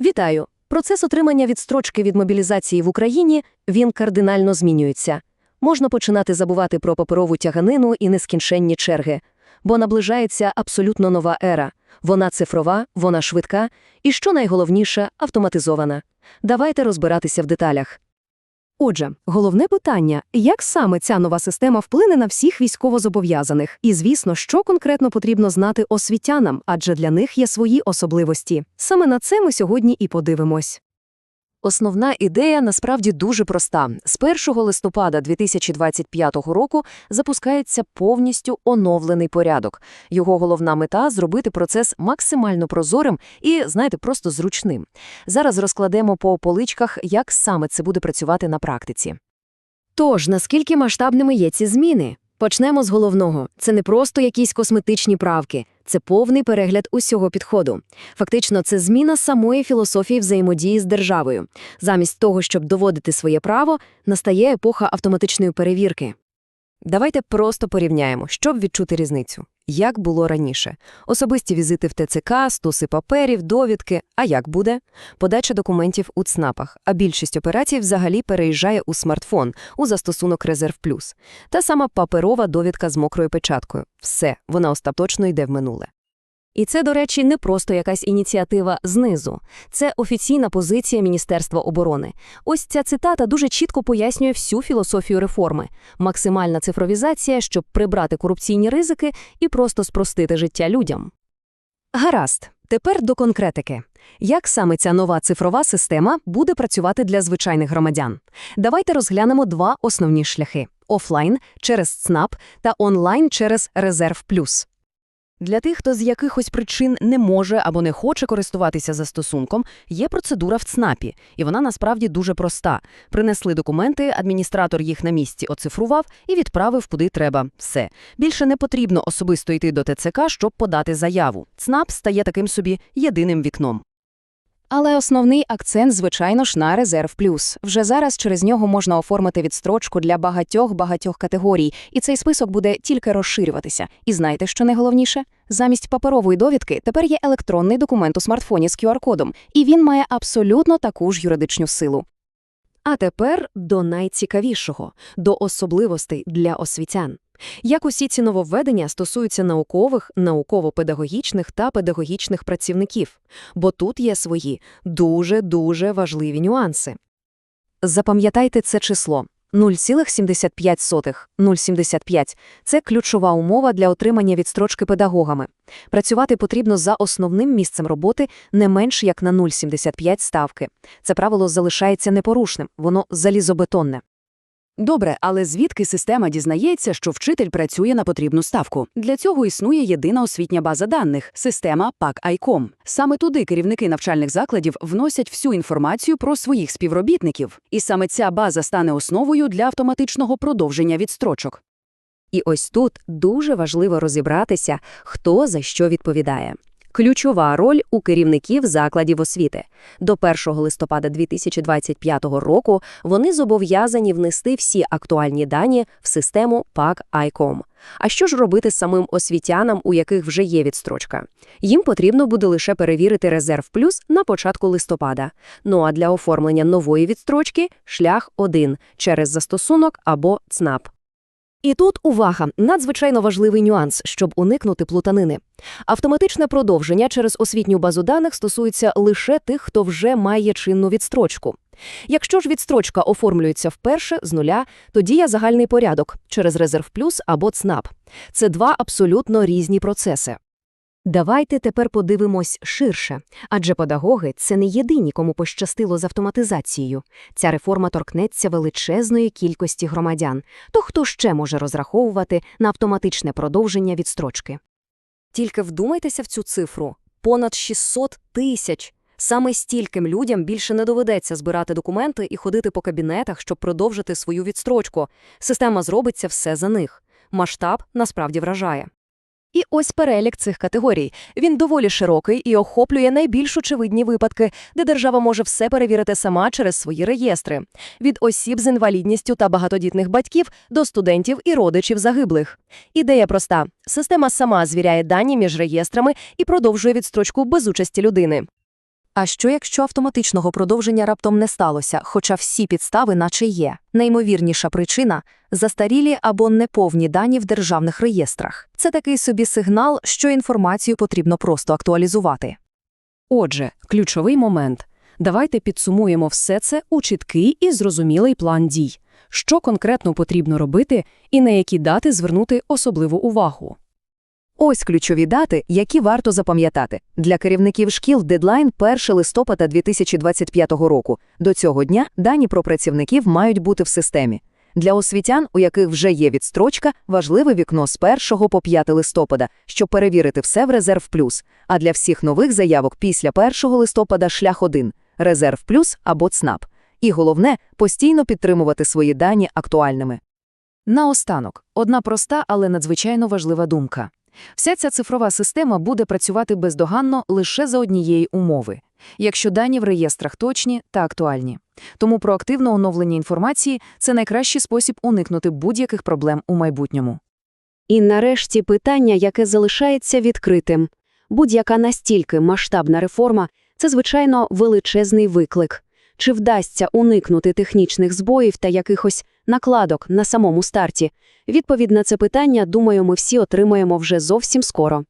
Вітаю! Процес отримання відстрочки від мобілізації в Україні він кардинально змінюється. Можна починати забувати про паперову тяганину і нескінченні черги, бо наближається абсолютно нова ера. Вона цифрова, вона швидка і, що найголовніше, автоматизована. Давайте розбиратися в деталях. Отже, головне питання – як саме ця нова система вплине на всіх військовозобов'язаних? І, звісно, що конкретно потрібно знати освітянам, адже для них є свої особливості. Саме на це ми сьогодні і подивимось. Основна ідея насправді дуже проста. З 1 листопада 2025 року запускається повністю оновлений порядок. Його головна мета – зробити процес максимально прозорим і, знаєте, просто зручним. Зараз розкладемо по поличках, як саме це буде працювати на практиці. Тож, наскільки масштабними є ці зміни? Почнемо з головного. Це не просто якісь косметичні правки, це повний перегляд усього підходу. Фактично, це зміна самої філософії взаємодії з державою. Замість того, щоб доводити своє право, настає епоха автоматичної перевірки. Давайте просто порівняємо, щоб відчути різницю. Як було раніше? Особисті візити в ТЦК, стоси паперів, довідки. А як буде? Подача документів у ЦНАПах, а більшість операцій взагалі переїжджає у смартфон, у застосунок «Резерв Плюс». Та сама паперова довідка з мокрою печаткою. Все, вона остаточно йде в минуле. І це, до речі, не просто якась ініціатива знизу. Це офіційна позиція Міністерства оборони. Ось ця цитата дуже чітко пояснює всю філософію реформи. Максимальна цифровізація, щоб прибрати корупційні ризики і просто спростити життя людям. Гаразд. Тепер до конкретики. Як саме ця нова цифрова система буде працювати для звичайних громадян? Давайте розглянемо два основні шляхи – офлайн через ЦНАП та онлайн через Резерв Плюс. Для тих, хто з якихось причин не може або не хоче користуватися застосунком, є процедура в ЦНАПі, і вона насправді дуже проста. Принесли документи, адміністратор їх на місці оцифрував і відправив куди треба. Все. Більше не потрібно особисто йти до ТЦК, щоб подати заяву. ЦНАП стає таким собі єдиним вікном. Але основний акцент, звичайно ж, на резерв плюс. Вже зараз через нього можна оформити відстрочку для багатьох-багатьох категорій, і цей список буде тільки розширюватися. І знаєте, що найголовніше? Замість паперової довідки тепер є електронний документ у смартфоні з QR-кодом, і він має абсолютно таку ж юридичну силу. А тепер до найцікавішого – до особливостей для освітян. Як усі ці нововведення стосуються наукових, науково-педагогічних та педагогічних працівників, бо тут є свої дуже-дуже важливі нюанси. Запам'ятайте це число. 0,75. 0,75 – це ключова умова для отримання відстрочки педагогами. Працювати потрібно за основним місцем роботи не менш як на 0,75 ставки. Це правило залишається непорушним, воно залізобетонне. Добре, але звідки система дізнається, що вчитель працює на потрібну ставку? Для цього існує єдина освітня база даних – система PAC-ICOM. Саме туди керівники навчальних закладів вносять всю інформацію про своїх співробітників. І саме ця база стане основою для автоматичного продовження відстрочок. І ось тут дуже важливо розібратися, хто за що відповідає. Ключова роль у керівників закладів освіти. До 1 листопада 2025 року вони зобов'язані внести всі актуальні дані в систему PAC-ICOM. А що ж робити самим освітянам, у яких вже є відстрочка? Їм потрібно буде лише перевірити резерв плюс на початку листопада. Ну а для оформлення нової відстрочки – шлях один – через застосунок або ЦНАП. І тут увага, надзвичайно важливий нюанс, щоб уникнути плутанини. Автоматичне продовження через освітню базу даних стосується лише тих, хто вже має чинну відстрочку. Якщо ж відстрочка оформлюється вперше з нуля, то діє загальний порядок через резерв плюс або ЦНАП. Це два абсолютно різні процеси. Давайте тепер подивимось ширше, адже педагоги – це не єдині, кому пощастило з автоматизацією. Ця реформа торкнеться величезної кількості громадян. То хто ще може розраховувати на автоматичне продовження відстрочки? Тільки вдумайтеся в цю цифру – понад 600 тисяч. Саме стільким людям більше не доведеться збирати документи і ходити по кабінетах, щоб продовжити свою відстрочку. Система зробиться все за них. Масштаб насправді вражає. І ось перелік цих категорій. Він доволі широкий і охоплює найбільш очевидні випадки, де держава може все перевірити сама через свої реєстри. Від осіб з інвалідністю та багатодітних батьків до студентів і родичів загиблих. Ідея проста. Система сама звіряє дані між реєстрами і продовжує відстрочку без участі людини. А що якщо автоматичного продовження раптом не сталося, хоча всі підстави наче є? Наймовірніша причина – застарілі або неповні дані в державних реєстрах. Це такий собі сигнал, що інформацію потрібно просто актуалізувати. Отже, ключовий момент. Давайте підсумуємо все це у чіткий і зрозумілий план дій. Що конкретно потрібно робити і на які дати звернути особливу увагу. Ось ключові дати, які варто запам'ятати. Для керівників шкіл дедлайн 1 листопада 2025 року. До цього дня дані про працівників мають бути в системі. Для освітян, у яких вже є відстрочка, важливе вікно з 1 по 5 листопада, щоб перевірити все в резерв плюс. А для всіх нових заявок після 1 листопада шлях один – резерв плюс або ЦНАП. І головне – постійно підтримувати свої дані актуальними. Наостанок, одна проста, але надзвичайно важлива думка. Вся ця цифрова система буде працювати бездоганно лише за однієї умови, якщо дані в реєстрах точні та актуальні. Тому проактивне оновлення інформації – це найкращий спосіб уникнути будь-яких проблем у майбутньому. І нарешті питання, яке залишається відкритим. Будь-яка настільки масштабна реформа – це, звичайно, величезний виклик. Чи вдасться уникнути технічних збоїв та якихось накладок на самому старті? Відповідь на це питання, думаю, ми всі отримаємо вже зовсім скоро.